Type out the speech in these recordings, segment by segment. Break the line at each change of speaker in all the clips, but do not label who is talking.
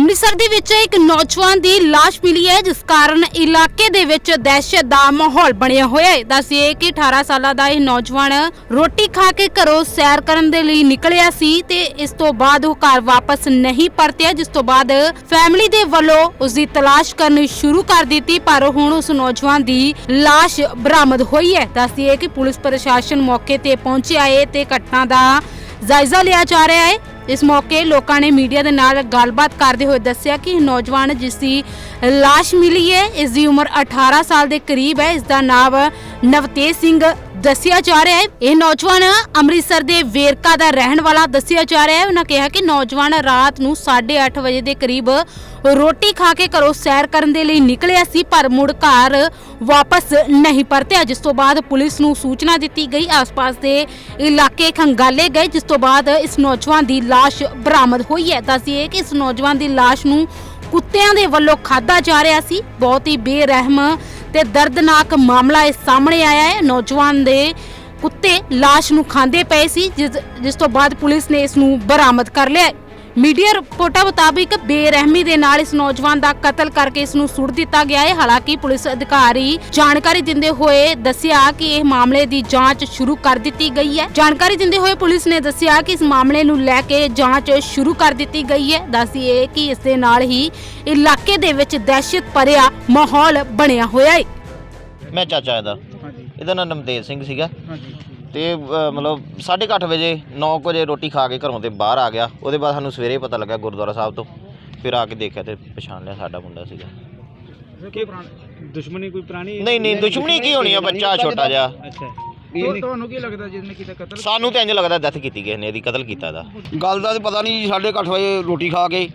ਅੰਮ੍ਰਿਤਸਰ ਦੇ ਵਿੱਚ ਇੱਕ ਨੌਜਵਾਨ ਦੀ ਲਾਸ਼ ਮਿਲੀ ਹੈ, ਜਿਸ ਕਾਰਨ ਇਲਾਕੇ ਦੇ ਵਿੱਚ ਦਹਿਸ਼ਤ ਦਾ ਮਾਹੌਲ ਬਣਿਆ ਹੋਇਆ ਹੈ। ਦੱਸਿਏ ਕਿ 18 ਸਾਲਾਂ ਦਾ ਇਹ ਨੌਜਵਾਨ ਰੋਟੀ ਖਾ ਕੇ ਘਰੋਂ ਸੈਰ ਕਰਨ ਦੇ ਲਈ ਨਿਕਲਿਆ ਸੀ ਤੇ ਇਸ ਤੋਂ ਬਾਅਦ ਉਹ ਘਰ ਵਾਪਸ ਨਹੀਂ ਪਰਤਿਆ, ਜਿਸ ਤੋਂ ਬਾਅਦ ਫੈਮਿਲੀ ਦੇ ਵੱਲੋਂ ਉਸ ਦੀ ਤਲਾਸ਼ ਕਰਨੀ ਸ਼ੁਰੂ ਕਰ ਦਿੱਤੀ, ਪਰ ਹੁਣ ਉਸ ਨੌਜਵਾਨ ਦੀ ਲਾਸ਼ ਬਰਾਮਦ ਹੋਈ ਹੈ। ਦੱਸਿਏ ਕਿ ਪੁਲਿਸ ਪ੍ਰਸ਼ਾਸਨ ਮੌਕੇ ਤੇ ਪਹੁੰਚਿਆ ਹੈ ਤੇ ਘਟਨਾ ਦਾ ਜਾਇਜ਼ਾ ਲਿਆ ਜਾ ਰਿਹਾ ਹੈ। ਇਸ ਮੌਕੇ ਲੋਕਾਂ ਨੇ ਮੀਡੀਆ ਦੇ ਨਾਲ ਗੱਲਬਾਤ ਕਰਦੇ ਹੋਏ ਦੱਸਿਆ ਕਿ ਇਹ ਨੌਜਵਾਨ ਜਿਸ ਦੀ ਲਾਸ਼ ਮਿਲੀ ਹੈ, ਇਸ ਦੀ ਉਮਰ 18 ਸਾਲ ਦੇ ਕਰੀਬ ਹੈ, ਇਸ ਦਾ ਨਾਮ ਨਵਤੇਜ ਸਿੰਘ ਦੱਸਿਆ ਜਾ ਰਿਹਾ ਹੈ, ਇਹ ਨੌਜਵਾਨ ਅੰਮ੍ਰਿਤਸਰ ਦੇ ਵੇਰਕਾ ਦਾ ਰਹਿਣ ਵਾਲਾ ਦੱਸਿਆ ਜਾ ਰਿਹਾ ਹੈ। ਉਹਨਾਂ ਕਿਹਾ ਕਿ ਨੌਜਵਾਨ ਰਾਤ ਨੂੰ 8:30 ਵਜੇ ਦੇ ਕਰੀਬ ਰੋਟੀ ਖਾ ਕੇ ਘਰੋਂ ਸੈਰ ਕਰਨ ਦੇ ਲਈ ਨਿਕਲਿਆ ਸੀ, ਪਰ ਮੁੜ ਘਰ ਵਾਪਸ ਨਹੀਂ ਪਰਤਿਆ, ਜਿਸ ਤੋਂ ਬਾਅਦ ਪੁਲਿਸ ਨੂੰ ਸੂਚਨਾ ਦਿੱਤੀ ਗਈ। ਆਸ-ਪਾਸ ਦੇ ਇਲਾਕੇ ਖੰਗਾਲੇ ਗਏ, ਜਿਸ ਤੋਂ ਬਾਅਦ ਇਸ ਨੌਜਵਾਨ ਦੀ ਲਾਸ਼ ਬਰਾਮਦ ਹੋਈ ਹੈ। ਦੱਸੀਏ ਕਿ ਇਸ ਨੌਜਵਾਨ ਦੀ ਲਾਸ਼ ਨੂੰ ਕੁੱਤਿਆਂ ਦੇ ਵੱਲੋਂ ਖਾਦਾ ਜਾ ਰਿਹਾ ਸੀ। ਬਹੁਤ ਹੀ ਬੇਰਹਿਮ ਤੇ ਦਰਦਨਾਕ ਮਾਮਲਾ ਇਹ ਸਾਹਮਣੇ ਆਇਆ ਹੈ। ਨੌਜਵਾਨ ਦੇ ਕੁੱਤੇ ਲਾਸ਼ ਨੂੰ ਖਾਂਦੇ ਪਏ ਸੀ, ਜਿਸ ਜਿਸ ਤੋਂ ਬਾਅਦ ਪੁਲਿਸ ਨੇ ਇਸ ਨੂੰ ਬਰਾਮਦ ਕਰ ਲਿਆ ਮੀਡੀਆ ਰਿਪੋਰਟਾਂ ਮੁਤਾਬਿਕ ਬੇਰਹਿਮੀ ਦੇ ਨਾਲ ਇਸ ਨੌਜਵਾਨ ਦਾ ਕਤਲ ਕਰਕੇ ਇਸ ਨੂੰ ਸੁੱਟ ਦਿੱਤਾ ਗਿਆ ਹੈ। ਹਾਲਾਂਕਿ ਪੁਲਿਸ ਅਧਿਕਾਰੀ ਜਾਣਕਾਰੀ ਦਿੰਦੇ ਹੋਏ ਦੱਸਿਆ ਕਿ ਇਹ ਮਾਮਲੇ ਦੀ ਜਾਂਚ ਸ਼ੁਰੂ ਕਰ ਦਿੱਤੀ ਗਈ ਹੈ। ਜਾਣਕਾਰੀ ਦਿੰਦੇ ਹੋਏ ਪੁਲਿਸ ਨੇ ਦੱਸਿਆ ਕਿ ਇਸ ਮਾਮਲੇ ਨੂੰ ਲੈ ਕੇ ਜਾਂਚ ਸ਼ੁਰੂ ਕਰ ਦਿੱਤੀ ਗਈ ਹੈ। ਦੱਸੀਏ ਕਿ ਇਸ ਦੇ ਨਾਲ ਹੀ ਇਲਾਕੇ ਦੇ ਵਿੱਚ ਦਹਿਸ਼ਤ ਭਰਿਆ ਮਾਹੌਲ ਬਣਿਆ ਹੋਇਆ ਹੈ।
ਮੈਂ ਚਾਚਾ ਇਹਦਾ।
ਹਾਂਜੀ।
ਇਹਦਾ ਨਾਮ ਨਮਤੇਜ ਸਿੰਘ ਸੀਗਾ।
ਹਾਂਜੀ।
ਤੇ ਅ, ਮਤਲਬ 8:30 ਵਜੇ 9 ਵਜੇ ਰੋਟੀ ਖਾ ਕੇ ਘਰੋਂ ਤੇ ਬਾਹਰ ਆ ਗਿਆ। ਉਹਦੇ ਬਾਅਦ ਸਾਨੂੰ ਸਵੇਰੇ ਪਤਾ ਲੱਗਾ ਗੁਰਦੁਆਰਾ ਸਾਹਿਬ ਤੋਂ। ਫਿਰ ਆ ਕੇ ਦੇਖਿਆ ਤੇ ਪਛਾਣ ਲਿਆ ਸਾਡਾ ਮੁੰਡਾ ਸੀਗਾ।
ਪੁਰਾਣੀ ਦੁਸ਼ਮਣੀ ਕੋਈ ਪੁਰਾਣੀ
ਨਹੀਂ ਨਹੀਂ ਦੁਸ਼ਮਣੀ ਕੀ ਹੋਣੀ ਆ? ਬੱਚਾ ਛੋਟਾ ਜਿਹਾ।
ਅੱਛਾ। ਇਹ ਤੁਹਾਨੂੰ ਕੀ ਲੱਗਦਾ ਜਿਹਨੇ ਕੀਤਾ ਕਤਲ?
ਸਾਨੂੰ ਤੇ ਇੰਜ ਲੱਗਦਾ ਡੈਥ ਕੀਤੀ ਕਿਸੇ ਨੇ ਇਹਦੀ ਕਤਲ ਕੀਤਾ ਇਹਦਾ।
ਗੱਲ ਦਾ ਤੇ ਪਤਾ ਨਹੀਂ ਜੀ ਸਾਢੇ ਕੁ ਅੱਠ ਵਜੇ ਰੋਟੀ ਖਾ ਕੇ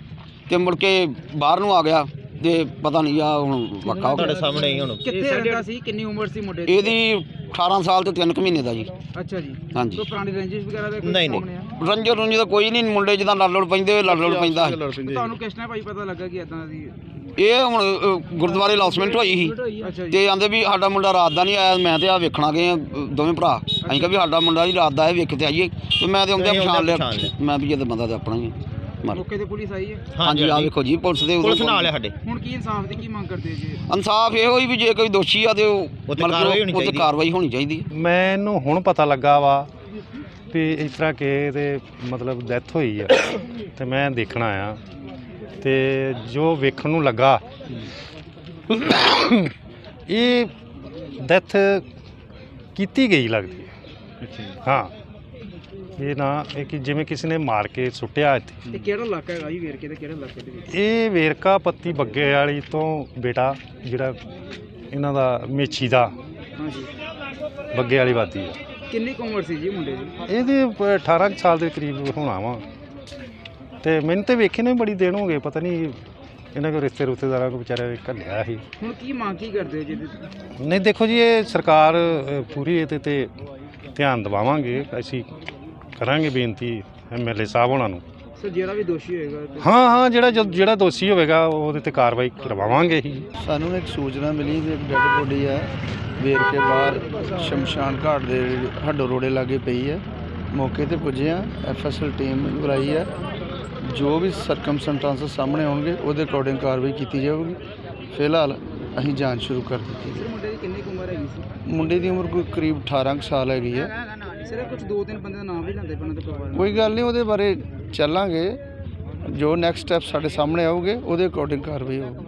ਤੇ ਮੁੜ ਕੇ ਬਾਹਰ ਨੂੰ ਆ ਗਿਆ। ਤੇ ਪਤਾ ਨਹੀਂ ਆ ਹੁਣ ਵੱਖਾ ਹੋ
ਤੁਹਾਡੇ ਸਾਹਮਣੇ ਹੀ ਹੁਣ।
ਕਿੱਥੇ ਰਹਿੰਦਾ ਸੀ? ਕਿੰਨੀ ਉਮਰ ਸੀ ਮੁੰਡੇ ਦੀ?
ਇਹਦੀ 18 ਸਾਲ ਤੇ 3 ਮਹੀਨੇ ਦਾ ਜੀ।
ਅੱਛਾ ਜੀ।
ਹਾਂਜੀ।
ਕੋਈ ਪੁਰਾਣੀ ਰੰਜਿਸ਼ ਵਗੈਰਾ ਦਾ ਕੋਈ
ਨਹੀਂ, ਨਹੀਂ।
ਸਾਹਮਣੇ ਆ?
ਰੰਜਰ ਰੁੰਜ ਦਾ ਕੋਈ ਨਹੀਂ ਮੁੰਡੇ ਜਿੱਦਾਂ ਲੜ ਲੜ ਪੈਂਦੇ ਲੜ ਲੜ ਪੈਂਦਾ।
ਤੁਹਾਨੂੰ ਕਿਸ ਨੇ ਭਾਈ ਪਤਾ ਲੱਗਾ ਕਿ ਇਦਾਂ ਦੀ
ਇਹ ਹੁਣ ਅ, ਗੁਰਦੁਆਰੇ ਲਾਸਮੈਂਟ ਹੋਈ ਸੀ।
ਅੱਛਾ ਜੀ।
ਤੇ ਆਂਦੇ ਵੀ ਸਾਡਾ ਮੁੰਡਾ ਰਾਤ ਦਾ ਨਹੀਂ ਆਇਆ ਮੈਂ ਤੇ ਆ ਵੇਖਣਾ ਗਏ ਆ, ਅ, ਦੋਵੇਂ ਭਰਾ। ਅਸੀਂ ਕਿਹਾ ਵੀ ਸਾਡਾ ਮੁੰਡਾ ਜੀ ਰਾਤ ਦਾ ਹੈ ਵੇਖ ਤੇ ਆਈਏ। ਤੇ ਮੈਂ ਤੇ ਆਉਂਦੇ ਪਛਾਣ ਲਿਆ।
ਪਛਾਣ ਲਿਆ।
ਮੈਂ ਵੀ ਇਹ ਤਾਂ ਬੰਦਾ ਤੇ ਆਪਣਾ ਹੀ ਹੈ। ਮਰ
ਮੌਕੇ ਤੇ ਪੁਲਿਸ ਆਈ ਹੈ?
ਹਾਂਜੀ ਆ ਵੇਖੋ ਜੀ ਪੁਲਿਸ ਦੇ
ਪੁਲਿਸ ਨਾਲ ਆ ਸਾਡੇ।
ਹੁਣ ਕੀ ਇਨਸਾਫ ਦੀ ਕੀ ਮੰਗ ਕਰਦੇ ਜੀ?
ਇਨਸਾਫ ਇਹੋ ਹੀ ਵੀ ਜੇ ਕੋਈ ਦੋਸ਼ੀ ਆ ਤੇ ਉਹ
ਉਹ ਤੇ
ਮਤਲਬ
ਕਾਰਵਾਈ ਹੋਣੀ
ਉਹ ਤੇ
ਚਾਹੀਦੀ।
ਕਾਰਵਾਈ ਹੋਣੀ ਚਾਹੀਦੀ ਹੈ।
ਮੈਨੂੰ ਹੁਣ ਪਤਾ ਲੱਗਾ ਵਾ ਵੀ ਇਸ ਤਰ੍ਹਾਂ ਕਿ ਇਹਦੇ ਮਤਲਬ ਡੈਥ ਹੋਈ ਆ ਤੇ ਮੈਂ ਦੇਖਣ ਆਇਆ ਤੇ ਜੋ ਵੇਖਣ ਨੂੰ ਲੱਗਾ ਇਹ ਡੈਥ ਕੀਤੀ ਗਈ ਲੱਗਦੀ ਹੈ। ਹਾਂ। ਇਹ ਨਾ ਇਹ ਕਿ ਜਿਵੇਂ ਕਿਸੇ ਨੇ ਮਾਰ ਕੇ ਸੁੱਟਿਆ ਇੱਥੇ।
ਇਹ ਕਿਹੜਾ ਇਲਾਕਾ ਹੈਗਾ ਜੀ ਵੇਰਕੇ ਦਾ ਕਿਹੜਾ ਇਲਾਕੇ ਦੇ ਵਿੱਚ?
ਇਹ ਵੇਰਕਾ ਪੱਤੀ ਬੱਗੇ ਵਾਲੀ ਤੋਂ ਬੇਟਾ ਜਿਹੜਾ ਇਹਨਾਂ ਦਾ ਮੇਛੀ ਦਾ
ਹਾਂਜੀ।
ਬੱਗੇ ਵਾਲੀ ਵਾਦੀ ਆ।
ਕਿੰਨੀ ਕੁ ਉਮਰ ਸੀ ਜੀ ਮੁੰਡੇ ਦੀ?
ਇਹਦੇ ਪ- 18 ਕੁ ਸਾਲ ਦੇ ਕਰੀਬ ਹੋਣਾ ਵਾ। ਤੇ ਮੈਨੂੰ ਤੇ ਵੇਖੇ ਨੇ ਬੜੀ ਦੇਣ ਹੋ ਗਏ ਪਤਾ ਨਹੀਂ ਇਹਨਾਂ ਕੋ ਰਿਸ਼ਤੇ ਰੁਸ਼ਤੇਦਾਰਾਂ ਕੋ ਵਿਚਾਰੇ ਘੱਲਿਆ ਸੀ।
ਹੁਣ ਕੀ ਮੰਗ ਕੀ ਕਰਦੇ ਹੋ ਜੀ?
ਨਹੀਂ ਦੇਖੋ ਜੀ ਇਹ ਸਰਕਾਰ ਅ, ਪੂਰੀ ਇਹਦੇ ਤੇ ਧਿਆਨ ਦਿਵਾਵਾਂਗੇ। ਅਸੀਂ ਕਰਾਂਗੇ ਬੇਨਤੀ ਐਮਐਲਏ ਸਾਹਿਬ ਉਹਨਾਂ ਨੂੰ।
ਸਰ ਜਿਹੜਾ ਵੀ ਦੋਸ਼ੀ ਹੋਏਗਾ ਤੇ
ਹਾਂ ਹਾਂ ਜਿਹੜਾ ਜਿਹੜਾ ਦੋਸ਼ੀ ਹੋਵੇਗਾ ਉਹਦੇ ਤੇ ਕਾਰਵਾਈ ਕਰਵਾਵਾਂਗੇ ਹੀ।
ਸਾਨੂੰ ਇੱਕ ਸੂਚਨਾ ਮਿਲੀ ਵੀ ਇੱਕ ਡੈੱਡ ਬੋਡੀ ਹੈ ਵੇਰ ਕੇ ਬਾਹਰ ਸ਼ਮਸ਼ਾਨ ਘਾਟ ਦੇ ਹੱਡੋ ਰੋੜੇ ਲਾਗੇ ਪਈ ਹੈ ਮੌਕੇ ਤੇ ਪੁੱਜੇ ਆ ਐਫਐਸਐਲ ਟੀਮ ਬੁਲਾਈ ਹੈ ਜੋ ਵੀ ਸਰਕਮਸਟੈਂਸਸ ਸਾਹਮਣੇ ਆਉਣਗੇ ਉਹਦੇ ਅਕੋਰਡਿੰਗ ਕਾਰਵਾਈ ਕੀਤੀ ਜਾਊਗੀ। ਫਿਲਹਾਲ ਅਸੀਂ ਜਾਂਚ ਸ਼ੁਰੂ ਕਰ ਦਿੱਤੀ ਹੈ।
ਮੁੰਡੇ ਦੀ ਕਿੰਨੀ ਕੁ ਉਮਰ ਹੈਗੀ ਸੀ?
ਮੁੰਡੇ ਦੀ ਉਮਰ ਕੋਈ ਕਰੀਬ 18 ਕੁ ਸਾਲ ਹੈਗੀ ਹੈ।
ਸਰ ਕੁਝ ਦੋ ਤਿੰਨ ਬੰਦੇ ਦਾ ਨਾਮ ਵੀ ਲੈਂਦੇ ਪਏ ਉਹਨਾਂ ਦੇ ਪਰਿਵਾਰ।
ਕੋਈ ਗੱਲ ਨਹੀਂ ਉਹਦੇ ਬਾਰੇ ਚੱਲਾਂਗੇ। ਜੋ ਨੈਕਸਟ ਸਟੈਪ ਸਾਡੇ ਸਾਹਮਣੇ ਆਉਗੇ ਉਹਦੇ ਅਕੋਰਡਿੰਗ ਕਾਰਵਾਈ ਹੋਊਗੀ।